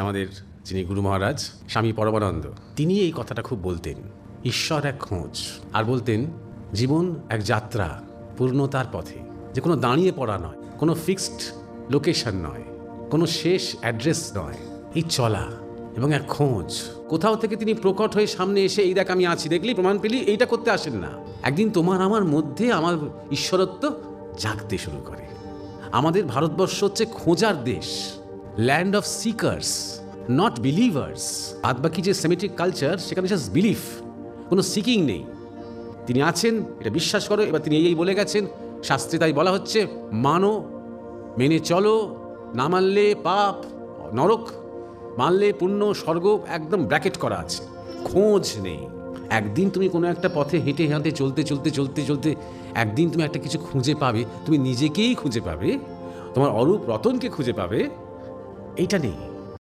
আমাদের যিনি গুরু মহারাজ, স্বামী পরমানন্দ তিনি এই কথাটা খুব বলতেন, ঈশ্বর এক খোঁজ, আর বলতেন, জীবন এক যাত্রা, পূর্ণতার পথে, যে কোনো দাঁড়িয়ে পড়া নয়, কোনো ফিক্সড লোকেশন নয়, কোনো শেষ অ্যাড্রেস নয়, এই চলা এবং এক খোঁজ। কোথাও থেকে তিনি প্রকট হয়ে সামনে এসে, এই দেখ, আমি আছি, দেখলি, প্রমাণ পেলি, এইটা করতে আসেন না। একদিন তোমার আমার মধ্যে আমার ঈশ্বরত্ব জাগতে শুরু করে। আমাদের ভারতবর্ষ হচ্ছে খোঁজার দেশ। Land of seekers not believers বাদ বাকি যে সেমেটিক কালচার সেখানে জাস্ট বিলিফ কোনো সিকিং নেই। তিনি আছেন, এটা বিশ্বাস করো, এবার তিনি এই বলে গেছেন। শাস্ত্রে তাই বলা হচ্ছে, মানো, মেনে চলো, না মানলে পাপ, নরক, মানলে পুণ্য, স্বর্গ, একদম ব্র্যাকেট করা আছে। খোঁজ নেই। একদিন তুমি কোনো একটা পথে হেঁটে হেঁটে চলতে চলতে চলতে চলতে একদিন তুমি একটা কিছু খুঁজে পাবে। তুমি নিজেকেই খুঁজে পাবে। তোমার অরূপ রতনকে খুঁজে পাবে। এইটা নেই।